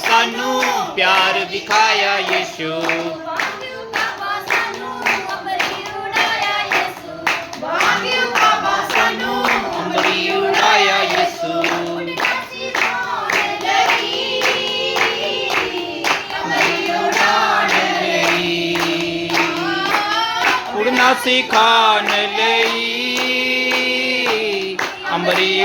ਸਾਨੂੰ ਪਿਆਰ ਦਿਖਾਇਆ ਯਿਸੂ ਵਾਹਿਗੁਰੂ ਬਾਬਾ ਸਾਨੂੰ ਅੰਬਰੀ ਉਡਾਇਆ ਯਿਸੂ ਵਾਹਿਗੁਰੂ ਬਾਬਾ ਸਾਨੂੰ ਅੰਬਰੀ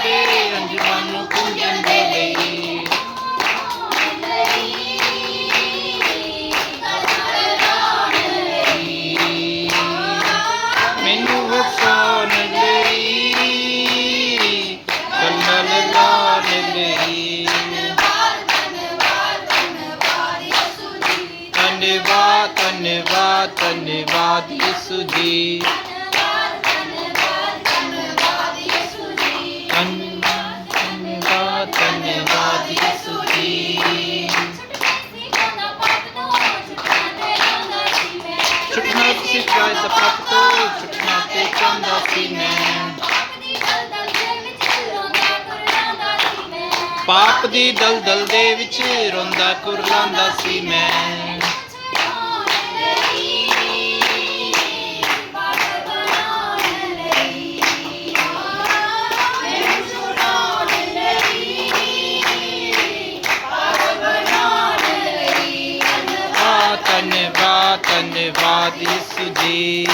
ਵਾਂਗੂ ਯਿਸੂ ਨੂੰ ਦੇ ਮੈਨੂੰ ਵਸਾਉਣ ਲਈ ਲਈ ਧੰਨਵਾਦ ਧੰਨਵਾਦ ਧੰਨਵਾਦ ਯਿਸੂ ਜੀ ਛੁੱਟਣਾ ਸਿਖਾਇ ਦਾ ਪਾਪ ਤੋਂ ਛੁੱਟਣਾ ਤੇ ਸੀ ਮੈਂ। ਪਾਪ ਦੀ ਦਲਦਲ ਦੇ ਵਿੱਚ ਰੋਂਦਾ ਕੁਰਲਾਉਂਦਾ ਸੀ ਮੈਂ। ધન્યવાદ ધન્યવાદ ઈસુજી